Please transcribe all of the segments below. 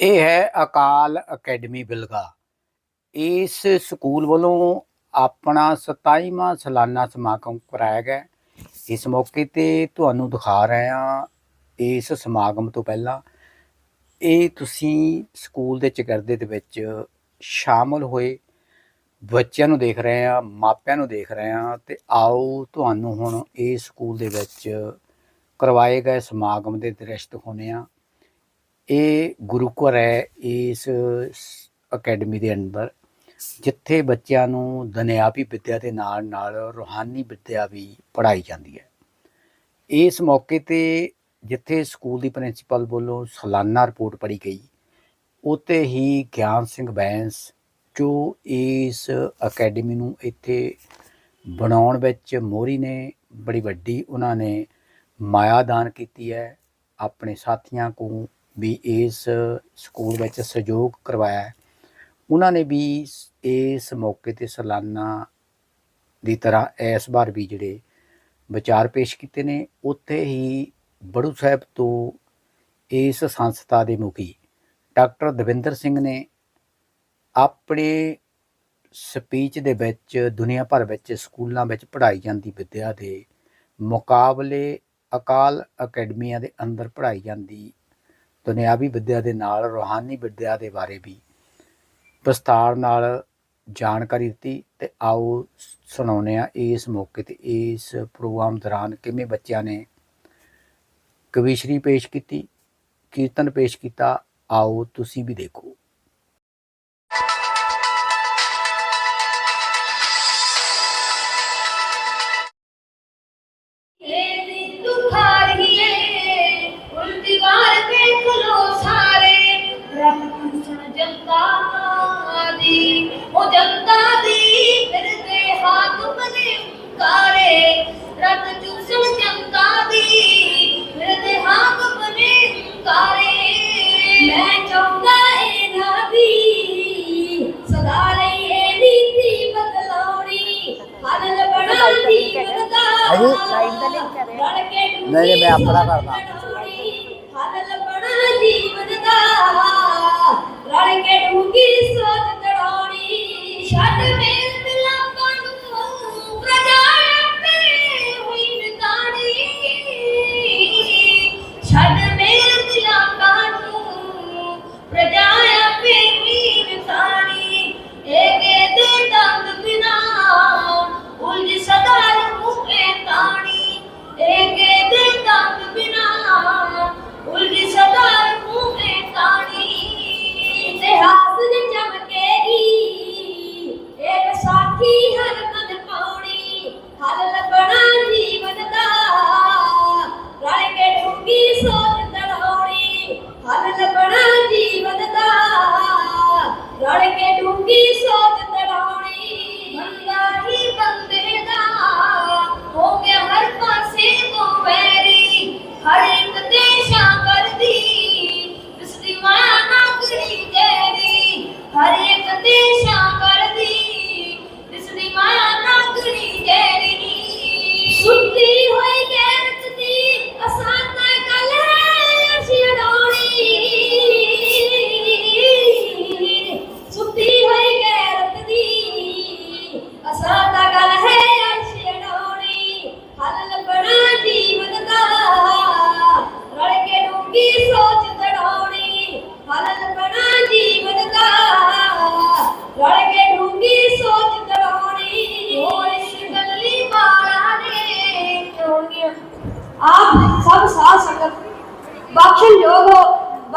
ਇਹ ਹੈ ਅਕਾਲ ਅਕੈਡਮੀ ਬਿਲਗਾ। ਇਸ ਸਕੂਲ ਵੱਲੋਂ ਆਪਣਾ 27ਵਾਂ ਸਾਲਾਨਾ ਸਮਾਗਮ ਕਰਾਇਆ ਗਿਆ। ਇਸ ਮੌਕੇ ਤੇ ਤੁਹਾਨੂੰ ਦਿਖਾ ਰਹੇ ਹਾਂ ਇਸ ਸਮਾਗਮ ਤੋਂ ਪਹਿਲਾਂ। ਇਹ ਤੁਸੀਂ ਸਕੂਲ ਦੇ ਚਗਰਦੇ ਦੇ ਵਿੱਚ ਸ਼ਾਮਲ ਹੋਏ। ਬੱਚਿਆਂ ਨੂੰ ਦੇਖ ਰਹੇ ਆ ਮਾਪਿਆਂ ਨੂੰ ਦੇਖ ਰਹੇ ਆ ਤੇ ਆਓ ਤੁਹਾਨੂੰ ਹੁਣ ਇਸ ਸਕੂਲ ਦੇ ਵਿੱਚ ਕਰਵਾਏ ਗਏ ਸਮਾਗਮ ਦੇ ਦ੍ਰਿਸ਼ ਦਿਖਾਉਂਦੇ ਆ ਇਹ ਗੁਰੂ ਘਰ ਹੈ ਇਸ ਅਕੈਡਮੀ ਦੇ ਅੰਦਰ, ਜਿੱਥੇ ਬੱਚਿਆਂ ਨੂੰ ਦੁਨਿਆਵੀ ਵਿੱਦਿਆ ਦੇ ਨਾਲ ਨਾਲ ਰੂਹਾਨੀ ਵਿੱਦਿਆ ਵੀ ਪੜ੍ਹਾਈ ਜਾਂਦੀ ਹੈ। ਇਸ ਮੌਕੇ ਤੇ ਜਿੱਥੇ ਸਕੂਲ ਦੀ ਪ੍ਰਿੰਸੀਪਲ ਵੱਲੋਂ ਸਾਲਾਨਾ ਰਿਪੋਰਟ ਪੜ੍ਹੀ ਗਈ ਉਤੇ ਹੀ ਗਿਆਨ ਸਿੰਘ ਬੈਂਸ, ਜੋ ਇਸ ਅਕੈਡਮੀ ਨੂੰ ਇੱਥੇ ਬਣਾਉਣ ਵਿੱਚ ਮੋਰੀ ਨੇ, ਬੜੀ ਵੱਡੀ ਉਹਨਾਂ ਨੇ ਮਾਇਆ ਦਾਨ ਕੀਤੀ ਹੈ, ਆਪਣੇ ਸਾਥੀਆਂ ਕੋ ਵੀ ਇਸ ਸਕੂਲ ਵਿੱਚ ਸਹਿਯੋਗ ਕਰਵਾਇਆ ਉਹਨਾਂ ਨੇ ਵੀ ਇਸ- ਇਸ ਮੌਕੇ ਤੇ ਸਾਲਾਨਾ ਦੀ ਤਰ੍ਹਾਂ ਇਸ ਵਾਰ ਵੀ ਜਿਹੜੇ ਵਿਚਾਰ ਪੇਸ਼ ਕੀਤੇ ਨੇ, ਉੱਥੇ ਹੀ ਬੜੂ ਸਾਹਿਬ ਤੋਂ ਇਸ ਸੰਸਥਾ ਦੇ ਮੁਖੀ ਡਾਕਟਰ ਦਵਿੰਦਰ ਸਿੰਘ ਨੇ ਆਪਣੇ ਸਪੀਚ ਦੇ ਵਿੱਚ ਦੁਨੀਆ ਭਰ ਵਿੱਚ ਸਕੂਲਾਂ ਵਿੱਚ ਪੜ੍ਹਾਈ ਜਾਂਦੀ ਵਿੱਦਿਆ ਦੇ ਮੁਕਾਬਲੇ ਅਕਾਲ ਅਕੈਡਮੀਆਂ ਦੇ ਅੰਦਰ ਪੜ੍ਹਾਈ ਜਾਂਦੀ ਦੁਨਿਆਵੀ ਵਿੱਦਿਆ ਦੇ ਨਾਲ, ਰੂਹਾਨੀ ਵਿੱਦਿਆ ਦੇ ਬਾਰੇ ਵੀ ਵਿਸਤਾਰ ਨਾਲ ਜਾਣਕਾਰੀ ਦਿੱਤੀ ਤੇ ਆਓ ਸੁਣਾਉਂਦੇ ਆ ਇਸ ਮੌਕੇ ਤੇ ਇਸ ਪ੍ਰੋਗਰਾਮ ਦੌਰਾਨ ਕਿਵੇਂ ਬੱਚਿਆਂ ਨੇ ਕਵਿਸ਼ਰੀ ਪੇਸ਼ ਕੀਤੀ, ਕੀਰਤਨ ਪੇਸ਼ ਕੀਤਾ। ਆਓ ਤੁਸੀਂ ਵੀ ਦੇਖੋ। ਨਹੀਂ, ਮੈਂ ਆਪਣਾ ਕਰਦਾ।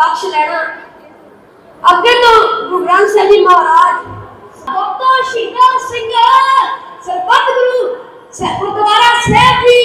ਹੋ ਬਖਸ਼ ਲੈਣਾ ਅੱਗੇ ਤੋਂ ਗੁਰੂ ਗ੍ਰੰਥ ਸਾਹਿਬ ਜੀ ਮਹਾਰਾਜ ਭਗਤੋ ਸ਼ਹੀਦਾਂ ਸਿੰਘ ਸਰਬੱਤ Guru Sahib Gurdwara Sahib ji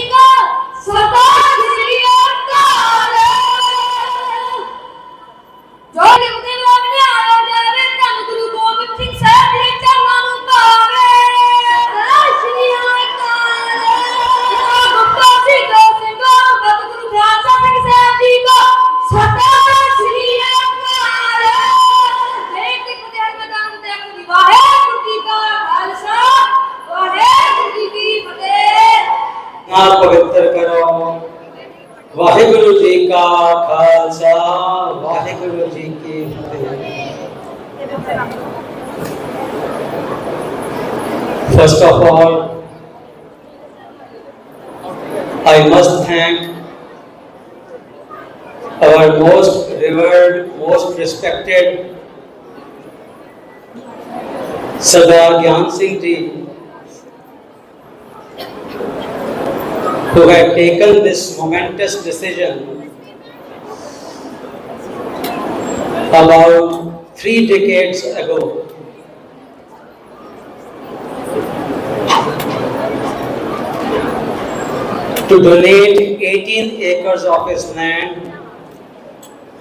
First of all, I must thank our most revered, most respected Sardar Gyan Singh Ji, who had taken this momentous decision about three decades ago. to donate 18 acres of his land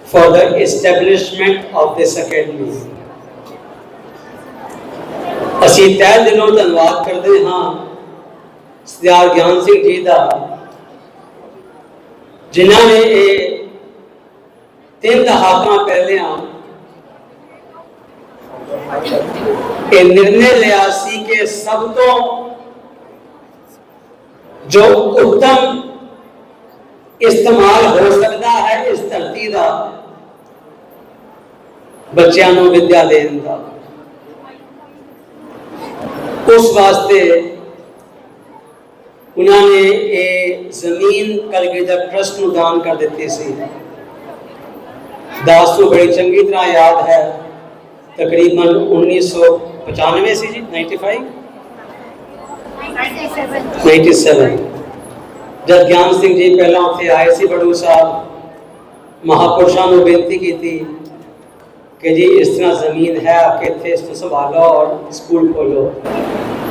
for the establishment of this academy. ਅਸੀਂ ਤਹਿ ਦਿਲੋਂ ਧੰਨਵਾਦ ਕਰਦੇ ਹਾਂ ਸਰਦਾਰ ਗਿਆਨ ਸਿੰਘ ਜੀ ਦਾ ਜਿਨ੍ਹਾਂ ਨੇ ਇਹ ਤਿੰਨ ਦਹਾਕਾਂ ਪਹਿਲਿਆਂ ਇਹ ਨਿਰਣੇ ਲਿਆ ਸੀ ਕਿ ਸਭ ਤੋਂ ਜੋ ਉੱਤਮ ਇਸਤੇਮਾਲ ਹੋ ਸਕਦਾ ਹੈ, ਇਸ ਧਰਤੀ ਦਾ ਬੱਚਿਆਂ ਨੂੰ ਵਿਦਿਆ ਦੇਣ ਦਾ ਉਸ ਵਾਸਤੇ ਉਹਨਾਂ ਨੇ ਇਹ ਜ਼ਮੀਨ ਕਲਗੀਧਰ ਟਰਸਟ ਨੂੰ ਦਾਨ ਕਰ ਦਿੱਤੀ ਸੀ। ਦਾਸ ਨੂੰ ਬੜੀ ਚੰਗੀ ਤਰ੍ਹਾਂ ਯਾਦ ਹੈ। ਤਕਰੀਬਨ 1995 ਸੀ ਜੀ 95 97 ਜਦ ਗਿਆਨ ਸਿੰਘ ਜੀ ਪਹਿਲਾਂ ਉੱਥੇ ਆਏ ਸੀ ਬੜੂ ਸਾਹਿਬ, ਮਹਾਪੁਰਸ਼ਾਂ ਨੂੰ ਬੇਨਤੀ ਕੀਤੀ ਕਿ ਜੀ ਇਸ ਤਰ੍ਹਾਂ ਜ਼ਮੀਨ ਹੈ ਆ ਇੱਥੇ ਇਸ ਨੂੰ ਸੰਭਾਲੋ ਔਰ ਸਕੂਲ ਖੋਲੋ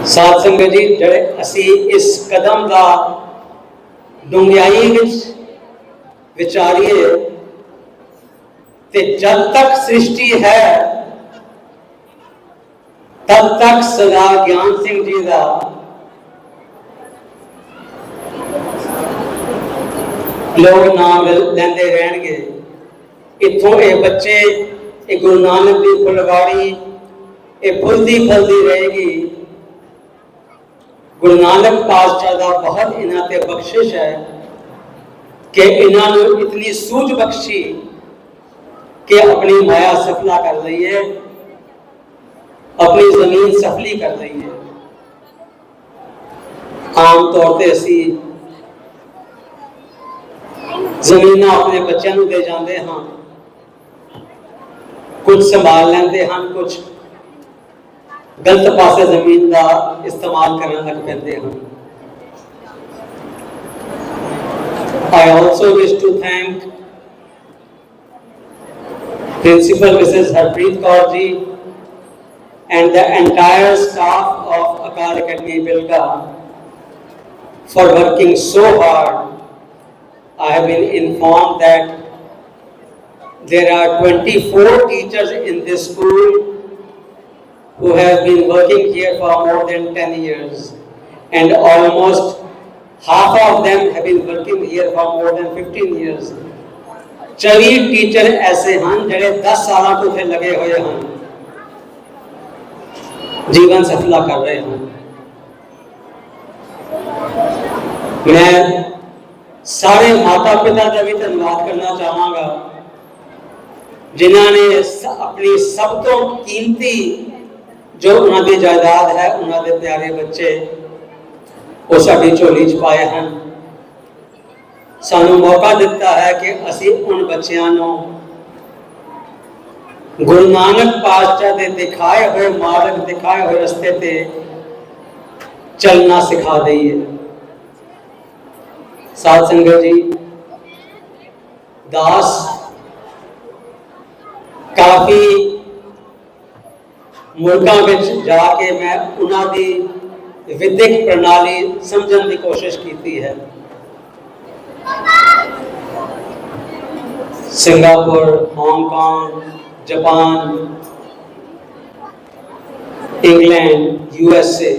ਸਾਧ ਸੰਗਤ ਜੀ, ਜਿਹੜੇ ਅਸੀਂ ਇਸ ਕਦਮ ਦਾ ਡੂੰਘਾਈ ਵਿੱਚ ਵਿਚਾਰੀਏ ਤੇ ਜਦ ਤੱਕ ਸ੍ਰਿਸ਼ਟੀ ਹੈ, ਤਦ ਤੱਕ ਸਦਾ ਗਿਆਨ ਸਿੰਘ ਜੀ ਦਾ ਲੋਕ ਨਾਮ ਲੈਂਦੇ ਰਹਿਣਗੇ। ਇੱਥੋਂ ਇਹ ਬੱਚੇ, ਇਹ ਗੁਰੂ ਨਾਨਕ ਦੀ ਫੁਲਵਾੜੀ, ਇਹ ਫੁੱਲਦੀ ਫਲਦੀ ਰਹੇਗੀ। ਗੁਰੂ ਨਾਨਕ ਪਾਤਸ਼ਾਹ ਦਾ ਬਹੁਤ ਇਹਨਾਂ ਤੇ ਬਖਸ਼ਿਸ਼ ਹੈ ਕਿ ਇਹਨਾਂ ਨੂੰ ਇਤਨੀ ਸੂਝ ਬਖਸ਼ੀ ਕਿ ਆਪਣੀ ਮਾਇਆ ਸਫਲਾ ਕਰ ਲਈ ਹੈ, ਆਪਣੀ ਜ਼ਮੀਨ ਸਫਲੀ ਕਰ ਲਈ ਹੈ। ਆਮ ਤੌਰ ਤੇ ਅਸੀਂ ਜ਼ਮੀਨਾਂ ਆਪਣੇ ਬੱਚਿਆਂ ਨੂੰ ਦੇ ਜਾਂਦੇ ਹਾਂ ਕੁਝ ਸੰਭਾਲ ਲੈਂਦੇ ਹਨ ਕੁਝ ਗਲਤ ਪਾਸੇ ਜ਼ਮੀਨ ਦਾ ਇਸਤੇਮਾਲ ਕਰਨ ਲੱਗ ਪੈਂਦੇ ਹਨ I also wish to thank Principal Mrs. Harpreet Kaur ji and the entire staff of Akal Academy Bilga for working so hard I have been informed that there are 24 teachers in this school who have been working here for more than 10 years and almost half of them have been working here for more than 15 years. 24 teacher ਐਸੇ ਹਨ ਜਿਹੜੇ 10 ਸਾਲਾਂ ਤੋਂ ਇੱਥੇ ਲੱਗੇ ਹੋਏ ਹਨ ਜੀਵਨ ਸਫਲਾ ਕਰ ਰਹੇ ਹਨ ਮੈਂ ਸਾਰੇ ਮਾਤਾ ਪਿਤਾ ਦਾ ਵੀ ਧੰਨਵਾਦ ਕਰਨਾ ਚਾਹਾਂਗਾ। ਜਿਨ੍ਹਾਂ ਨੇ ਆਪਣੀ ਸਭ ਤੋਂ ਕੀਮਤੀ ਜੋ ਉਹਨਾਂ ਦੀ ਜਾਇਦਾਦ ਹੈ, ਉਹਨਾਂ ਦੇ ਪਿਆਰੇ ਬੱਚੇ, ਉਹ ਸਾਡੀ ਝੋਲੀ 'ਚ ਪਾਏ ਹਨ। ਸਾਨੂੰ ਮੌਕਾ ਦਿੱਤਾ ਹੈ ਕਿ ਅਸੀਂ ਉਹਨਾਂ ਬੱਚਿਆਂ ਨੂੰ ਗੁਰੂ ਨਾਨਕ ਪਾਤਸ਼ਾਹ ਦੇ ਦਿਖਾਏ ਹੋਏ ਮਾਰਗ ਦਿਖਾਏ ਹੋਏ ਰਸਤੇ ਤੇ ਚੱਲਣਾ ਸਿਖਾ ਦਈਏ। ਸਾਧ ਸੰਗਤ ਜੀ, ਦਾਸ, ਕਾਫੀ ਮੁਲਕਾਂ ਵਿੱਚ ਜਾ ਕੇ ਮੈਂ ਉਹਨਾਂ ਦੀ ਵਿਦਿਅਕ ਪ੍ਰਣਾਲੀ ਸਮਝਣ ਦੀ ਕੋਸ਼ਿਸ਼ ਕੀਤੀ ਹੈ। Singapore, Hong Kong, Japan, England USA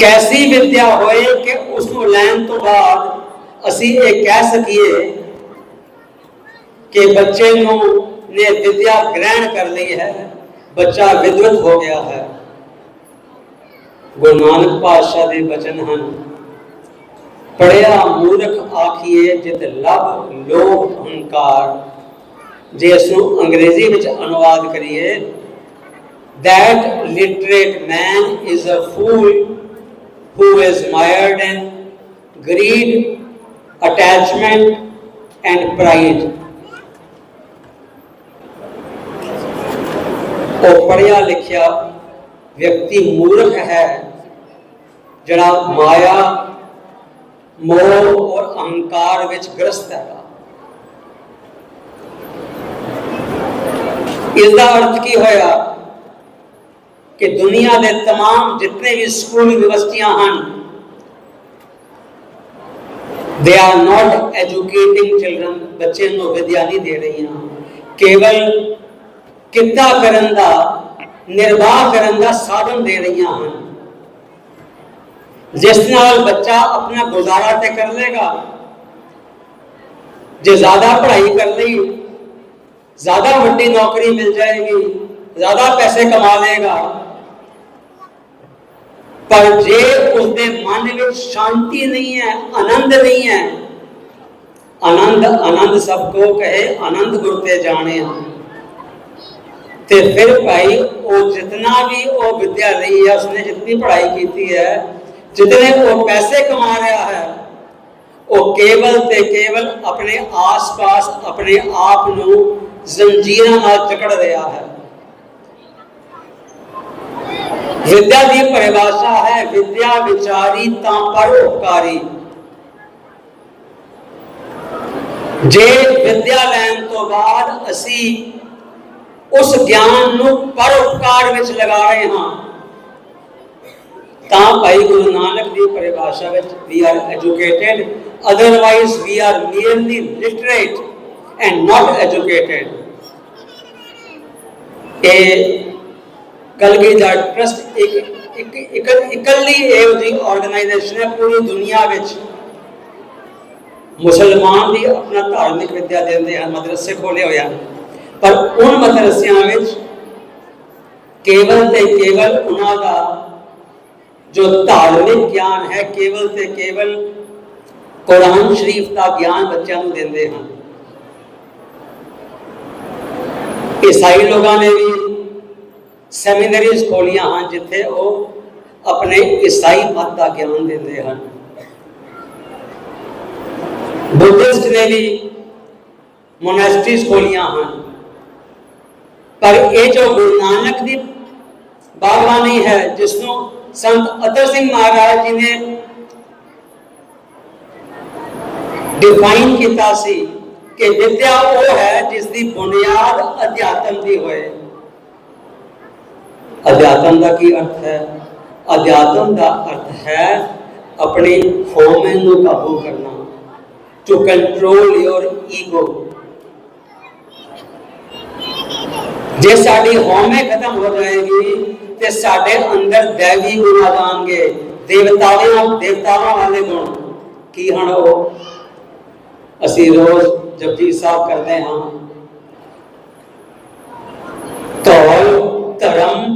ਕੈਸੀ ਵਿਦਿਆ ਹੋਏ ਕਿ ਉਸ ਨੂੰ ਲੈਣ ਤੋਂ ਬਾਅਦ ਅਸੀਂ ਇਹ ਕਹਿ ਸਕੀਏ ਕਿ ਬੱਚੇ ਨੂੰ ਨੇ ਵਿਦਿਆ ਗ੍ਰਹਿਣ ਕਰ ਲਈ ਹੈ, ਬੱਚਾ ਵਿਦਵਤ ਹੋ ਗਿਆ ਹੈ। ਗੁਰੂ ਨਾਨਕ ਪਾਤਸ਼ਾਹ ਦੇ ਬਚਨ ਹਨ ਪੜਿਆ ਮੂਰਖ ਆਖੀਏ ਜਿਤ ਲਭ ਲੋਭ ਹੰਕਾਰ। ਜੇ ਇਸ ਨੂੰ ਅੰਗਰੇਜ਼ੀ ਵਿੱਚ ਅਨੁਵਾਦ ਕਰੀਏ, that literate man is a fool who is mired in greed, attachment and pride. ਉਹ ਪੜਿਆ ਲਿਖਿਆ ਵਿਅਕਤੀ ਮੂਰਖ ਹੈ ਜਿਹੜਾ ਮਾਇਆ ਮੋਹ ਔਰ ਅਹੰਕਾਰ ਵਿੱਚ ਗ੍ਰਸਤ ਹੈ ਇਸ ਦਾ ਅਰਥ ਕੀ ਹੋਇਆ کہ دنیا دے تمام جتنے بھی سکول یونیورسٹیاں ہیں they are not educating children بچے نو ودیا نہیں دے رہی ہیں۔ کیول کتا کرن دا ਨਿਰਵਾਹ ਕਰਨ دے رہی ہیں۔ جس نال بچہ اپنا گزارا تے کر لے گا، جے زیادہ پڑھائی کر لی زیادہ ਜ਼ਿਆਦਾ نوکری مل جائے گی۔ ਜ਼ਿਆਦਾ ਪੈਸੇ ਕਮਾ ਲੇਗਾ ਪਰ ਜੇ ਉਸਦੇ ਮਨ ਵਿੱਚ ਸ਼ਾਂਤੀ ਨਹੀਂ ਹੈ, ਆਨੰਦ ਨਹੀਂ ਹੈ, ਆਨੰਦ ਆਨੰਦ ਸਭ ਕੋ ਕਹੇ, ਆਨੰਦ ਗੁਰ ਤੇ ਜਾਣੇ ਜਾਣਿਆ। ਤੇ ਫਿਰ ਭਾਈ, ਉਹ ਜਿਤਨਾ ਵੀ ਉਹ ਵਿਦਿਆ ਲਈ ਹੈ, ਉਸਨੇ ਜਿਤਨੀ ਪੜ੍ਹਾਈ ਕੀਤੀ ਹੈ, ਜਿਤਨੇ ਉਹ ਪੈਸੇ ਕਮਾ ਰਿਹਾ ਹੈ, ਉਹ ਕੇਵਲ ਤੇ ਕੇਵਲ ਆਪਣੇ ਆਸ-ਪਾਸ, ਆਪਣੇ ਆਪ ਨੂੰ ਜ਼ੰਜੀਰਾਂ ਨਾਲ ਜਕੜ ਰਿਹਾ ਹੈ। ਵਿਦਿਆ ਦੀ ਪਰਿਭਾਸ਼ਾ ਹੈ, ਵਿਦਿਆ ਵਿਚਾਰੀ ਤਾਂ ਪਰਉਪਕਾਰੀ ਜੇ ਵਿਦਿਆ ਲੈਣ ਤੋਂ ਬਾਅਦ ਅਸੀਂ ਉਸ ਗਿਆਨ ਨੂੰ ਪਰਉਪਕਾਰ ਵਿੱਚ ਲਗਾ ਰਹੇ ਹਾਂ, ਤਾਂ ਭਾਈ ਗੁਰੂ ਨਾਨਕ ਦੀ ਪਰਿਭਾਸ਼ਾ ਵਿੱਚ we are educated otherwise we are merely literate and not educated ਇਹ ਕਲਗੀ ਦਾ ਟਰਸਟ ਇੱਕ ਇੱਕ ਇਕੱਲੀ ਇਹੋ ਜਿਹੀ ਆਰਗੇਨਾਈਜੇਸ਼ਨ ਹੈ ਪੂਰੀ ਦੁਨੀਆ ਵਿੱਚ ਮੁਸਲਮਾਨ ਦੀ ਆਪਣਾ ਧਾਰਮਿਕ ਵਿਦਿਆ ਦਿੰਦੇ ਹਨ ਮਦਰਸੇ ਖੋਲੇ ਹੋਏ ਹਨ ਪਰ ਉਨ ਮਦਰਸਿਆਂ ਵਿੱਚ ਕੇਵਲ ਤੇ ਕੇਵਲ ਉਹਨਾਂ ਦਾ ਜੋ ਧਾਰਮਿਕ ਗਿਆਨ ਹੈ ਕੇਵਲ ਤੇ ਕੇਵਲ ਕੁਰਾਨ ਸ਼ਰੀਫ ਦਾ ਗਿਆਨ ਬੱਚਿਆਂ ਨੂੰ ਦਿੰਦੇ ਹਨ ਈਸਾਈ ਲੋਕਾਂ ਨੇ ਵੀ ਸੈਮੀਨਰੀਜ਼ ਖੋਲੀਆਂ ਹਨ ਜਿੱਥੇ ਉਹ ਆਪਣੇ ਈਸਾਈ ਮਤ ਦਾ ਗਿਆਨ ਦਿੰਦੇ ਹਨ। ਬੁੱਧਿਸਟ ਨੇ ਵੀ ਮੋਨੈਸਟਰੀਜ਼ ਖੋਲੀਆਂ ਹਨ। ਪਰ ਇਹ ਜੋ ਗੁਰੂ ਨਾਨਕ ਦੀ ਬਾਗਬਾਨੀ ਹੈ, ਜਿਸ ਨੂੰ ਸੰਤ ਅਤਰ ਸਿੰਘ ਮਹਾਰਾਜ ਜੀ ਨੇ ਡਿਫਾਈਨ ਕੀਤਾ ਸੀ ਕਿ ਵਿਦਿਆ ਉਹ ਹੈ ਜਿਸ ਦੀ ਬੁਨਿਆਦ ਅਧਿਆਤਮ ਦੀ ਹੋਏ। ਅਧਿਆਤਮ ਦਾ ਕੀ ਅਰਥ ਹੈ? ਅਧਿਆਤਮ ਦਾ ਅਰਥ ਹੈ ਆਪਣੇ ਹਉਮੈ ਨੂੰ ਕਾਬੂ ਕਰਨਾ ਟੂ ਕੰਟਰੋਲ ਯੋਰ ਈਗੋ ਜੇ ਸਾਡੀ ਹਉਮੈ ਖਤਮ ਹੋ ਜਾਏਗੀ, ਤੇ ਸਾਡੇ ਅੰਦਰ ਦੇਵੀ ਗੁਣ ਆ ਜਾਣਗੇ, ਦੇਵਤਾਵਾਂ ਦੇਵਤਾਵਾਂ ਵਾਲੇ ਗੁਣ। ਕੀ ਹਨ ਉਹ? ਅਸੀਂ ਰੋਜ਼ ਜਪਜੀ ਸਾਹਿਬ ਕਰਦੇ ਹਾਂ ਧੌਲ ਧਰਮ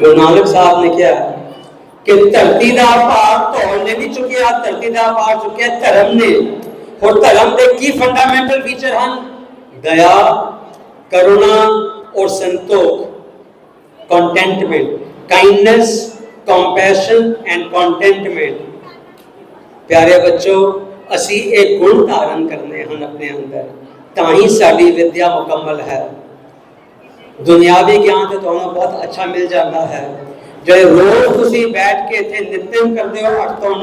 ਗੁਰੂ ਨਾਨਕ ਸਾਹਿਬ ਨੇ ਕਿਹਾ ਕਿ ਧਰਤੀ ਦਾ ਭਾਰ ਢੋਲ ਨੇ ਨਹੀਂ ਚੁੱਕਿਆ, ਧਰਤੀ ਦਾ ਭਾਰ ਚੁੱਕਿਆ, ਧਰਮ ਨੇ। ਹੋਰ ਧਰਮ ਦੇ ਕੀ ਫੰਡਾਮੈਂਟਲ ਫੀਚਰ ਹਨ? ਦਇਆ, ਕਰੁਣਾ ਔਰ ਸੰਤੋਖ। Contentment, kindness, compassion and contentment ਪਿਆਰੇ ਬੱਚੋ, ਅਸੀਂ ਇਹ ਗੁਣ ਧਾਰਨ ਕਰਨੇ ਹਨ ਆਪਣੇ ਅੰਦਰ। ਤਾਂ ਹੀ ਸਾਡੀ ਵਿਦਿਆ ਮੁਕੰਮਲ ਹੈ। ਦੁਨਿਆਵੀ ਗਿਆਨ ਤੇ ਤੁਹਾਨੂੰ ਬਹੁਤ ਅੱਛਾ ਮਿਲ ਜਾਂਦਾ ਹੈ ਜੇ ਰੋਜ਼ ਤੁਸੀਂ ਬੈਠ ਕੇ ਇੱਥੇ ਨਿਤਨੇਮ ਕਰਦੇ ਹੋ 8 ਤੋਂ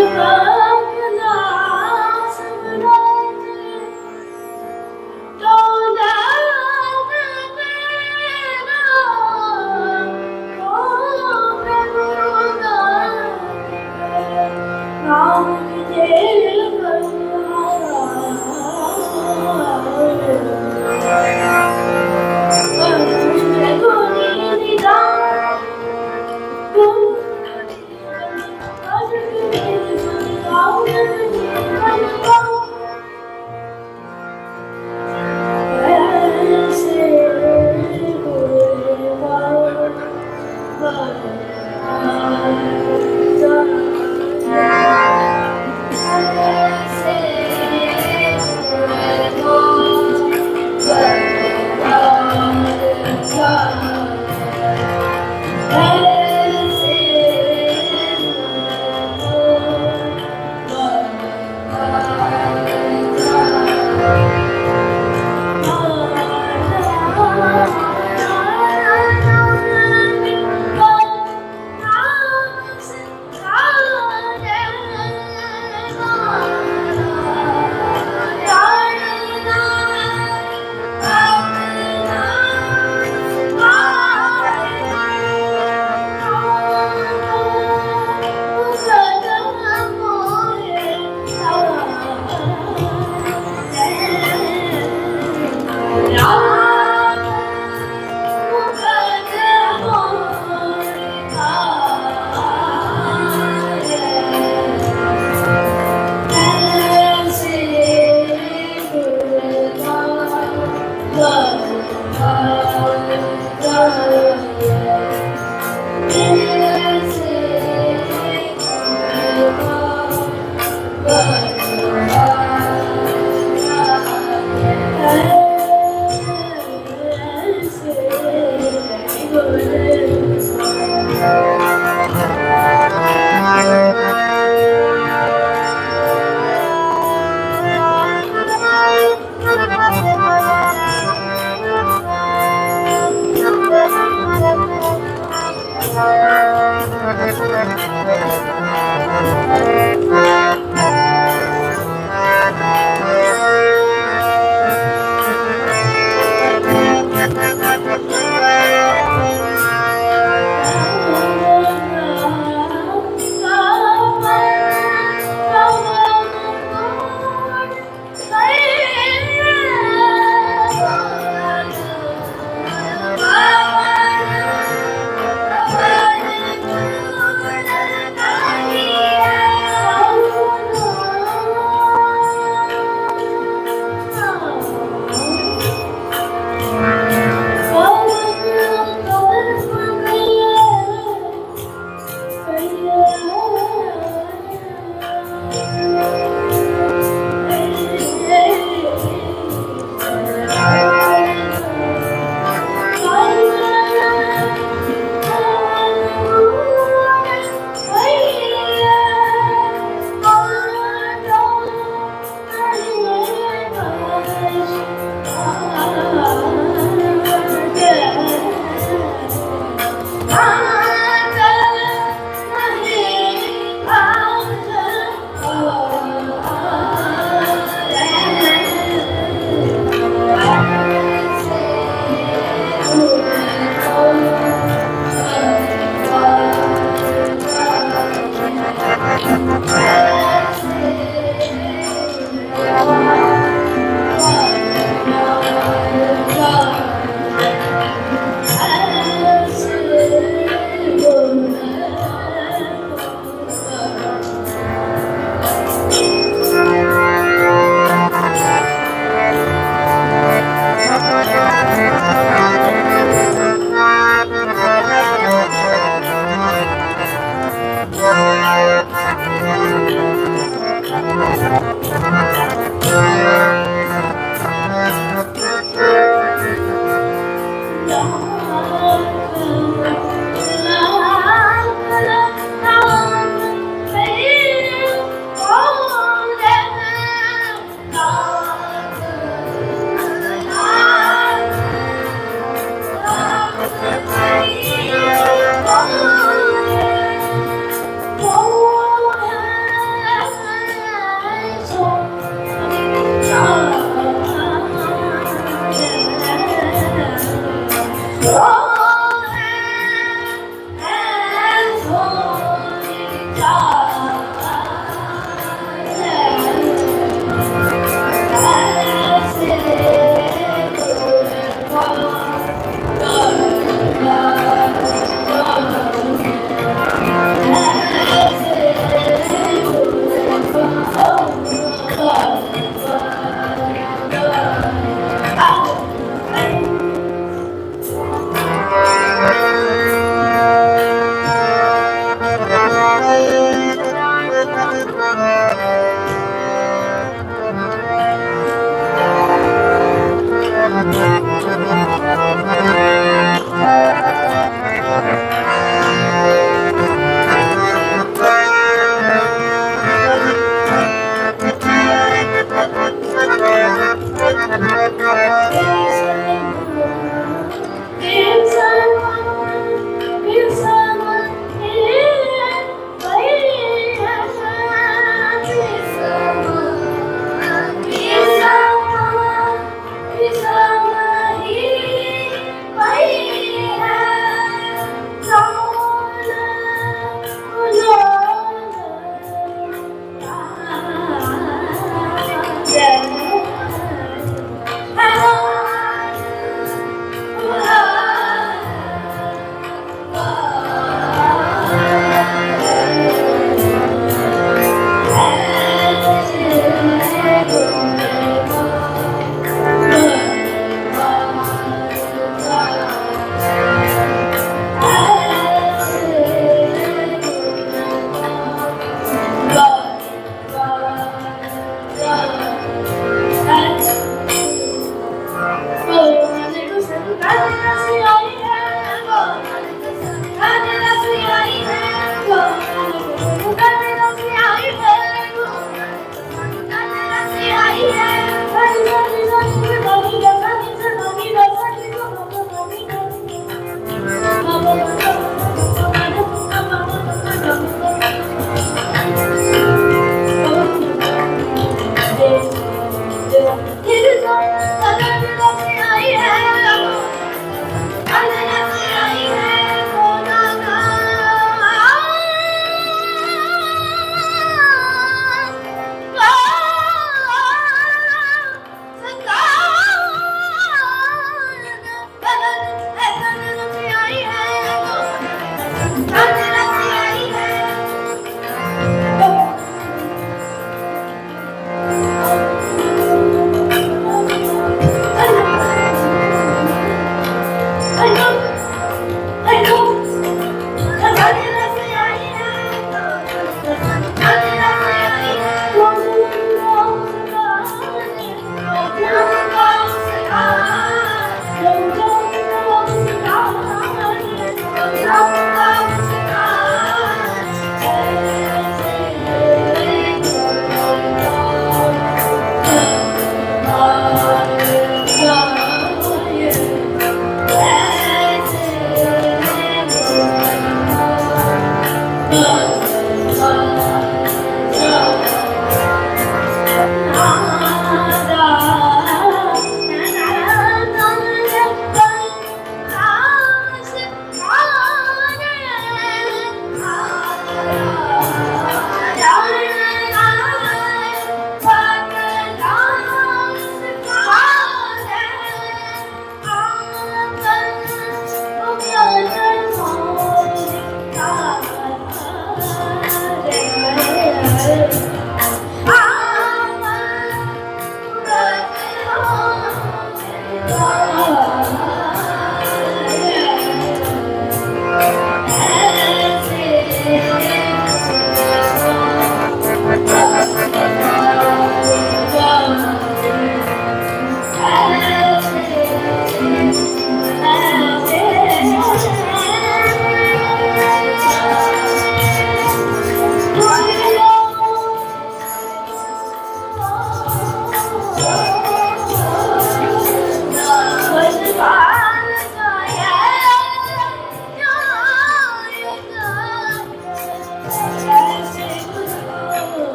you run.